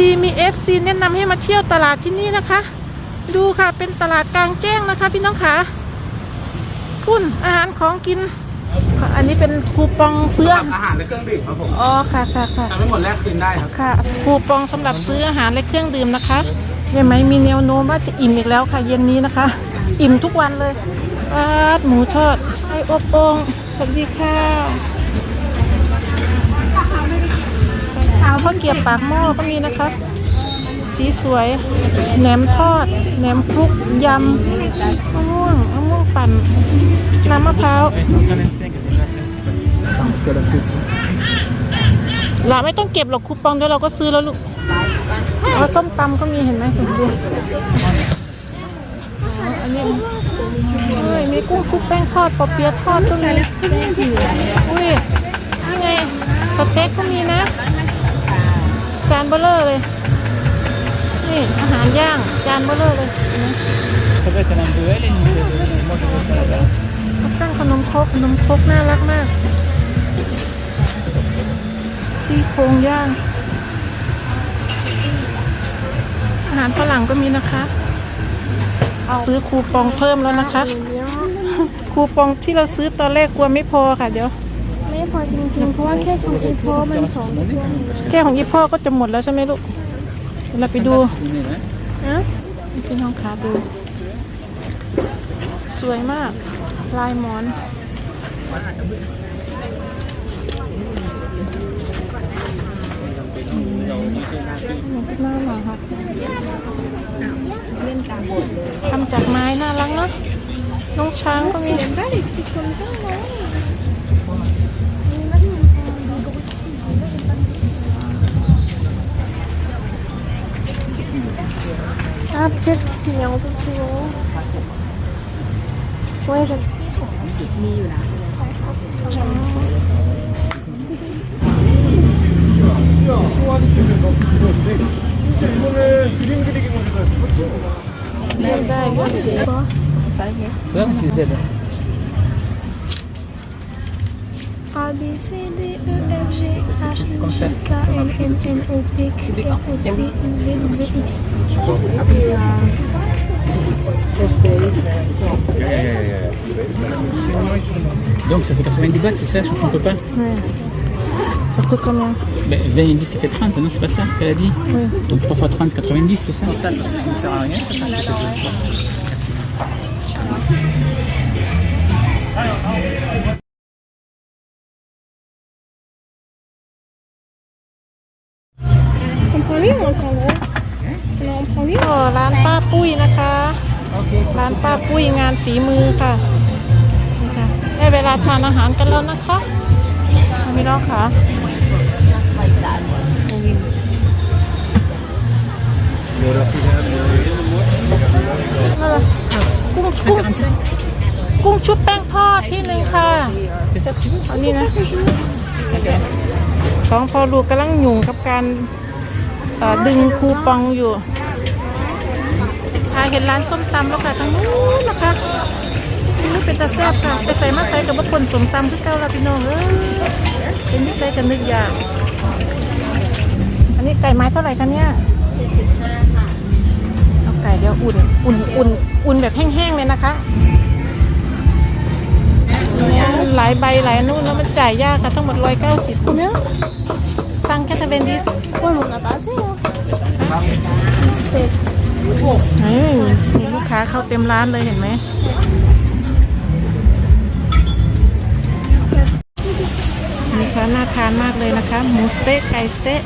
ดีมี FC แนะนำให้มาเที่ยวตลาดที่นี่นะคะ ดูค่ะเป็นตลาดกลางแจ้งนะคะ พี่น้องขาพุ่นอาหารของกินค่ะอันนี้เป็นคูปองซื้อสำหรับอาหารและเครื่องดื่มครับผมอ๋อค่ะค่ะค่ะ ทำให้หมดแรกคืนได้ครับค่ะคูปองสำหรับซื้ออาหารและเครื่องดื่มนะคะเห็นไหมมีแนวโน้มว่าจะอิ่มอีกแล้วค่ะ เย็นนี้นะคะ อิ่มทุกวันเลยปาดหมูทอดไข่อบโอ่งสวัสดีค่ะ ข้าวเกียบปากหม้อก็มีนะคะ สีสวย แหนมทอด แหนมคลุก ยำมะม่วงมะม่วงปั่น น้ำมะพร้าวหลาไม่ต้องเก็บหรอกคูปองเดี๋ยวเราก็ซื้อแล้วลูกเอาส้มตำก็มีเห็นไหมเห็นดูอันนี้เฮ้ยมีกุ้งชุบแป้งทอดปอเปี๊ยะทอดก็มีอุ้ยนี่ไงสเต็กก็มีนะ จานเบลเลอร์เลย นี่อาหารย่างจานเบลเลอร์เลยเห็นไหม Ça peut être un peu elle et nous, euh, moi je veux ça là-bas. ข้าวแป้งขนมครกขนมครกน่ารักมาก ซี่โครงย่าง อาหารฝรั่งก็มีนะคะ ซื้อคูปองเพิ่มแล้วนะคะ คูปองที่เราซื้อตอนแรกกลัวไม่พอค่ะเดี๋ยวไม่ พอจริงๆ เพราะว่าแค่ของอีโพมันสองตัวแก้วของยี่พ่อก็จะหมดแล้วใช่ไหมลูกเราไปดู Terminé, ouais. นะพี่น้องขาดู สวยมาก ลายหมอน น่ารักค่ะทำจากไม้น่ารักเนาะน้องช้างก็มี J'aime pas les trucs 我也是。มีอยู่แล้วใช่ไหมได้ก็เสียใส่เงี้ย Bırak sizi de. A B C D E Donc ça fait 90 bahts, c'est ça Je comprends pas. Ça coûte combien 20 et 10, ça fait 30, non C'est pas ça qu'elle a dit. Donc 3 fois 30, 90, c'est ça parce que ça sert à rien, On prend lui ou on prend gros Non, on prend lui ก็ร้านป้าปุ้ยนะคะ ร้านป้าปุ้ยงานฝีมือค่ะนี่ค่ะได้เวลาทานอาหารกันแล้วนะคะพี่น้องค่ะกุ้งกุ้งกุ้งชุบแป้งทอดที่หนึ่งค่ะอันนี้นะสองพอลูกกำลังหยุ่งกับการ ดึงคูปองอยู่อาเห็นร้านส้มตำแล้วค่ะทางนู้นนะคะนี่เป็นตาแซ่บค่ะ ไปใส่มาใส่กับว่าคนสมตำคือเก้าลาพี่น้องเออเป็นที่ใส่กันนึกอยากอันนี้ไก่ไม้เท่าไหร่คะเนี่ยเอาไก่เดี๋ยวอุ่น อุ่น อุ่น อุ่นแบบแห้งๆเลยนะคะหลายใบหลายนู่นแล้วมันจ่ายยากค่ะทั้งหมดร้อยเก้าสิบ Combien สั่ง แค่ทเวนดิส Ouais, mais on n'a pas assez, hein. 7. เฮ้ยมีลูกค้าเข้าเต็มร้านเลยเห็นไหมนี่ค่ะน่าทานมากเลยนะคะ หมูสเต๊ะไก่สเต๊ะ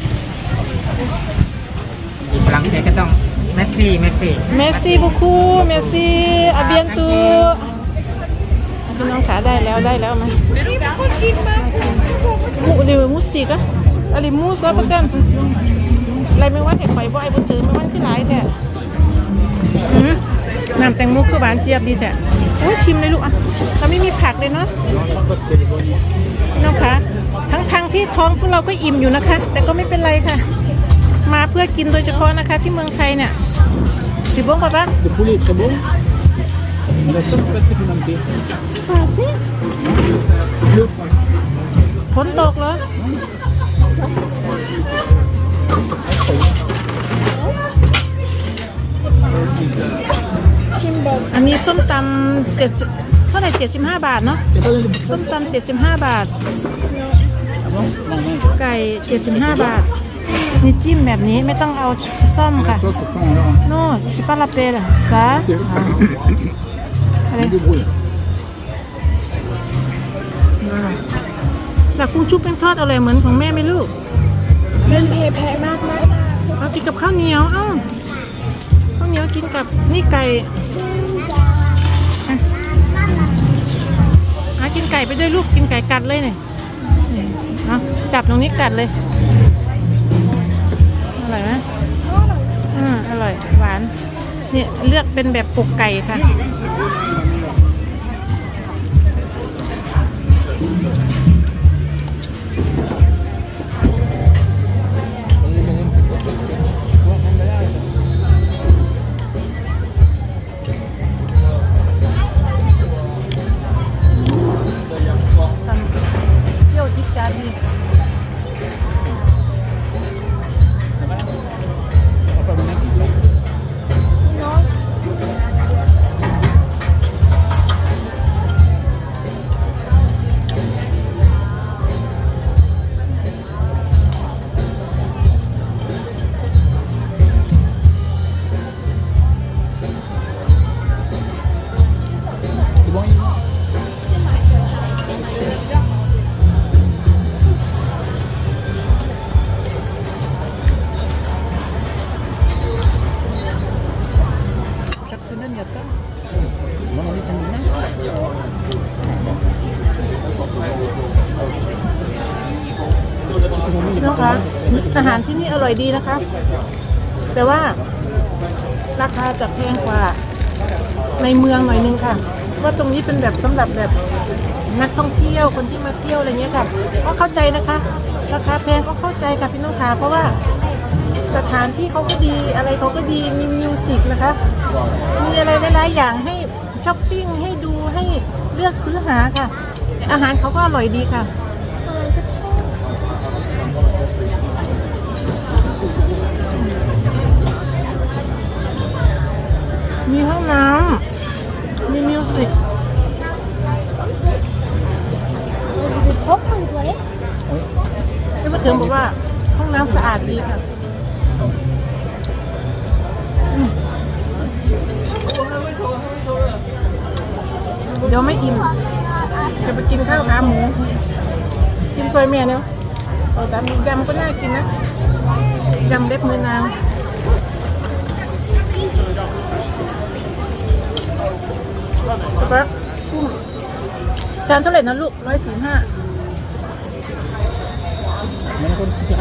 ฝรั่งเศสก็ต้องเมสซี่ เมสซี่ เมสซี่บุคูเมสซี่อาเบียนตูพี่น้องขาได้แล้วได้แล้วมามูเดี๋ยวมูสติกอะ อะไรมูสปัสกันอะไรไม่ว่าเห็ดหอยบ่ไอ้บุญถือไม่ว่าขึ้นหลายแท้อืมน้ำแตงโมคือหวานเจี๊ยบดีแท้โอ้ยชิมเลยลูกอะเราไม่มีผักเลยเนาะพี่น้องคะทั้งทางๆที่ท้องพวกเราก็อิ่มอยู่นะคะ แต่ก็ไม่เป็นไรค่ะ มาเพื่อกินโดยเฉพาะนะคะ ที่เมืองไทยเนี่ยสิบงป่ะปะ Le poulet est très bon. Mais la sauce, pas c'est pimenté. Pas assez ฝนตกเหรอ ชิมบลอันนี้ส้มตำเจ็ดเท่าไหร่เจ็ดสิบห้าบาทเนาะส้มตำเจ็ดสิบห้าบาท ไก่เจ็ดสิบห้าบาท มีจิ้มแบบนี้ไม่ต้องเอาซ่อมค่ะ โน่สิปาลาเปล่ะซาอะไร หลักกุ้งชุบแป้งทอดอร่อยเหมือนของแม่ไหมลูกมันเพแพมากมากเอากินกับข้าวเหนียวเอ้าข้าวเหนียวกินกับนี่ไก่อะกินไก่ไปด้วยลูกกินไก่กัดเลยเนี่ยเอาจับตรงนี้กัดเลยอร่อยไหมอืมอร่อยหวานเนี่ยเลือกเป็นแบบปกไก่ค่ะ นะคะอาหารที่นี่อร่อยดีนะคะ แต่ว่า ราคาจะแพงกว่า ในเมืองหน่อยนึงค่ะเพราะตรงนี้เป็นแบบสำหรับแบบนักท่องเที่ยวคนที่มาเที่ยวอะไรเงี้ยค่ะก็เข้าใจนะคะ ราคาแพงก็เข้าใจค่ะพี่น้องค่ะเพราะว่าสถานที่เขาก็ดีอะไรเขาก็ดีมีมิวสิกนะคะ มีอะไรหลายๆอย่างให้ช้อปปิ้งให้ดูให้เลือกซื้อหาค่ะ อาหารเขาก็อร่อยดีค่ะ มีห้องน้ำมีมิวสิกพบคนตัวเล็กที่มาถึงบอกว่าห้องน้ำสะอาดดีค่ะอืมเดี๋ยวไม่อิ่มจะไปกินข้าวขาหมู กินซอยเมียเนี่ยเอาสามยำก็น่ากินนะยำเล็บมือนาง จานเท่าไหร่นะลูกร้อยสี่ห้า Mais encore le petit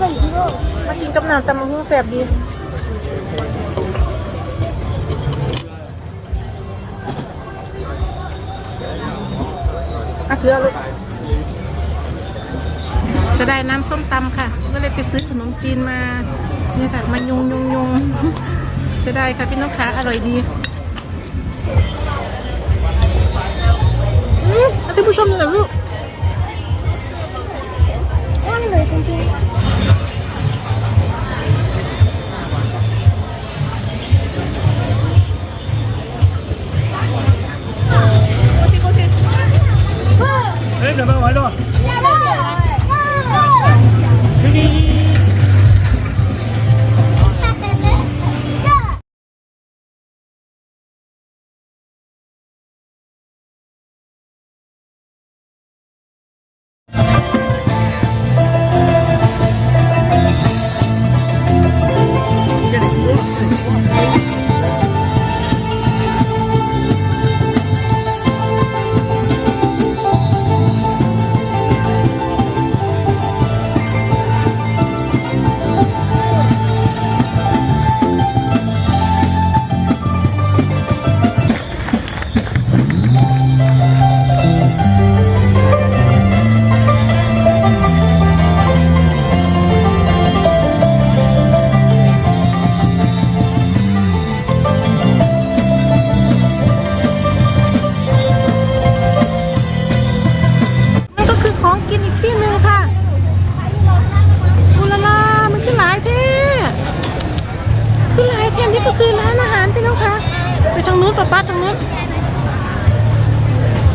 ม่เป็นฮีโร่มากินกับน้ำตำมะฮุ่งแซ่บดีอะถือเอเลยจะได้น้ำส้มตำค่ะ ก็เลยไปซื้อขนมจีนมา เนี่ยค่ะ มายุงยุงยุงเสียดายค่ะพี่น้องขาอร่อยดีอืมเอาท่านผู้ชมหน่อยลูก ทางนู้น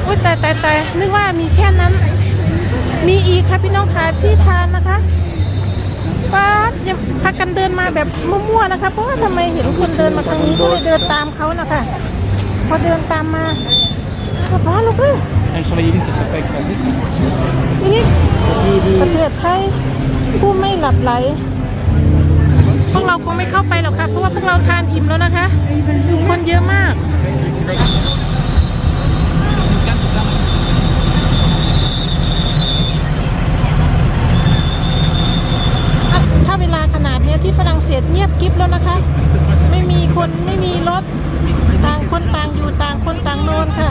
อุ้ยแต่แต่แต่นึกว่ามีแค่นั้น มีอีกค่ะพี่น้องขาที่ทานนะคะป้าดยังพากันเดินมาแบบมั่วๆนะคะ เพราะว่าทำไมเห็นคนเดินมาทางนี้ก็เลยเดินตามเขานะคะพอเดินตามมาป้าลูกเอ้ย Un surveilliste qui se fait écraser. นี่ประเทศไทยผู้ไม่หลับไหล พวกเราคงไม่เข้าไปหรอกค่ะเพราะว่าพวกเราทานอิ่มแล้วนะคะคนเยอะมากถ้าเวลาขนาดเนี้ยที่ฝรั่งเศสเงียบกริบแล้วนะคะ ไม่มีคนไม่มีรถต่างคนต่างอยู่ต่างคนต่างนอนค่ะ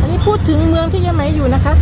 อันนี้พูดถึงเมืองที่ยะไหมอยู่นะคะ